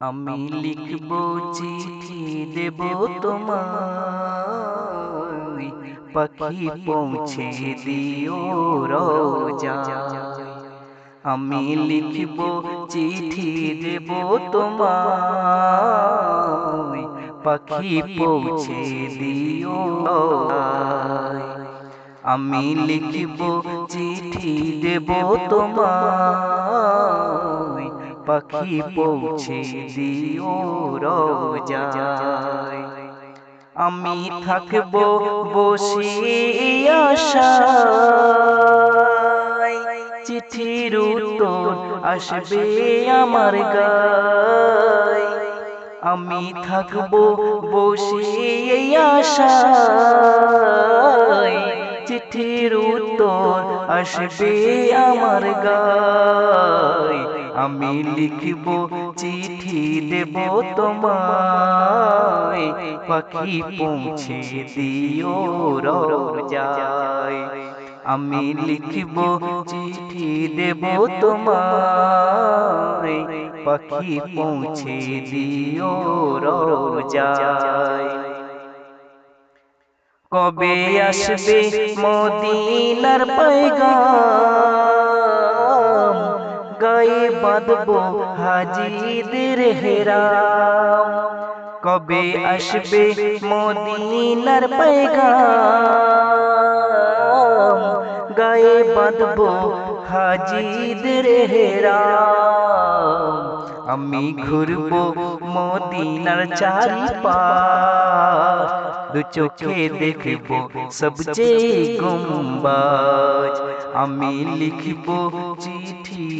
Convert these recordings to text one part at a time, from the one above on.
আমি লিখব চিঠি দেব তোমায়। পাখি পৌঁছে দিও রোজা। আমি লিখব চিঠি দেব তোমায়। পাখি পৌঁছে দিও আমি লিখব চিঠি দেব তোমায়। পাখি পৌঁছে দিও, রোজায়। আমি থাকব বসে আশায়। চিঠির উত্তর আসবে আমার গায়। আমি থাকব বসে আশায়। চিঠির উত্তর আসবে আমার গায়। আমি লিখব চিঠি দেব তোমায়। পাখি পৌঁছে দিও রোজায় আমি লিখব চিঠি দেব তোমায়। পাখি পৌঁছে দিও রোজায় কবে আসবে মদিনার পয়গাম? গায়ে বাঁধবো হাজিদের হেরাম কবে আসবে মদিনার পয়গাম গায়ে বাঁধবো হাজিদের হেরাম আমি ঘুরবো মদিনার চারিপাশ দু চোখে দেখব সবচেয়ে গুম্বাজ আমি লিখব চিঠি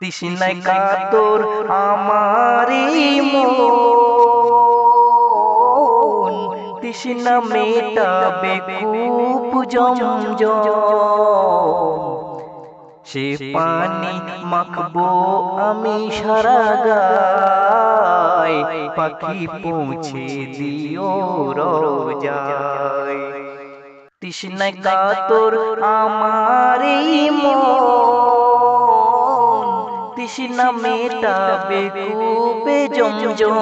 তৃষ্ণায় কাতর আমারি মন। তৃষ্ণা মেটাবে কূপ জমজম। সে পানি মাখবো আমি সারা গায়। পাখি পৌঁছে দিও রোজায়। তৃষ্ণায় কাতর আমারি মন। তৃষ্ণা মেটাবে কূপে জমজম।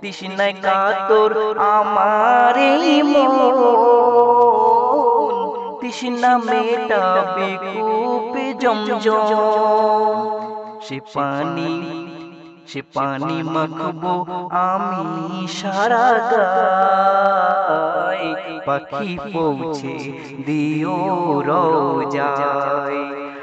তৃষ্ণায় কাতর আমারি মন। তৃষ্ণা মেটাবে কূপে জমজম। সে পানি সে পানি মাখবো আমি সারা গায়। পাখি পৌঁছে দিও রোজায়।